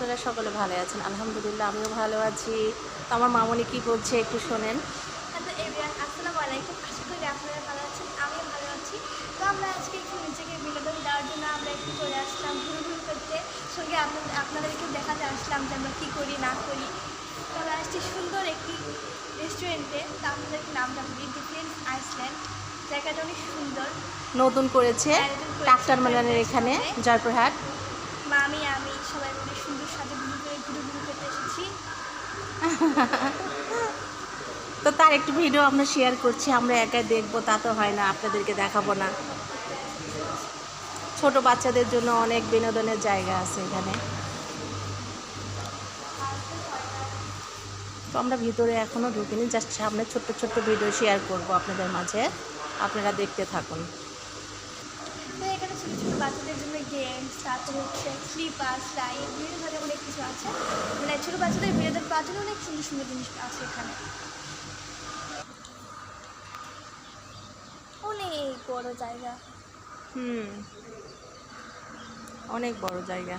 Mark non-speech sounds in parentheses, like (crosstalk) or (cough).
আপনারা সকলে ভালো আছেন। আলহামদুলিল্লাহ আমিও ভালো আছি। তো আমার মামনি কি বলছে একটু শোনেন। হ্যালো এভরিওয়ান আসসালামু আলাইকুম। আশা করি আপনারা ভালো আছেন আমিও ভালো আছি। তো আমরা আজকে একটু নিজেকে বিনোদন দেওয়ার জন্য আমরা একটু চলে আসলাম ঘুরে ঘুরে করতে। সঙ্গে আপনাদের আপনাদেরকে দেখাতে আসলাম যে আমরা কী করি না করি। তো আমরা আসছি সুন্দর একটি রেস্টুরেন্টে তো আপনাদেরকে নামটা বলি? ডিফেন্স আইসল্যান্ড জায়গাটা অনেক সুন্দর। নতুন করেছে হ্যাঁ, করেছে। টাক্টার মেলানের এখানে জয়পুরহাট। মামি আমি সবাই মিলে (laughs) তো তার একটু ভিডিও আমরা শেয়ার করছি, আমরা একাই দেখব, তা তো হয় না, আপনাদেরকে দেখাবো না। ছোট বাচ্চাদের জন্য অনেক বিনোদনের জায়গা আছে এখানে। তো আমরা ভিতরে এখনও ঢুকিনি জাস্ট সামনে ছোট্ট ছোট্ট ভিডিও শেয়ার করব আপনাদের মাঝে, আপনারা দেখতে থাকুন। এখানে ছোটো ছোটো বাচ্চাদের জন্য গেমস তারপর হচ্ছে স্লিপার স্লাইড বিভিন্ন ধরনের অনেক কিছু আছে। মানে ছোটো বাচ্চাদের বিনোদন জন্য অনেক সুন্দর সুন্দর জিনিস আছে এখানে। অনেক বড় জায়গা। হুম। অনেক বড় জায়গা।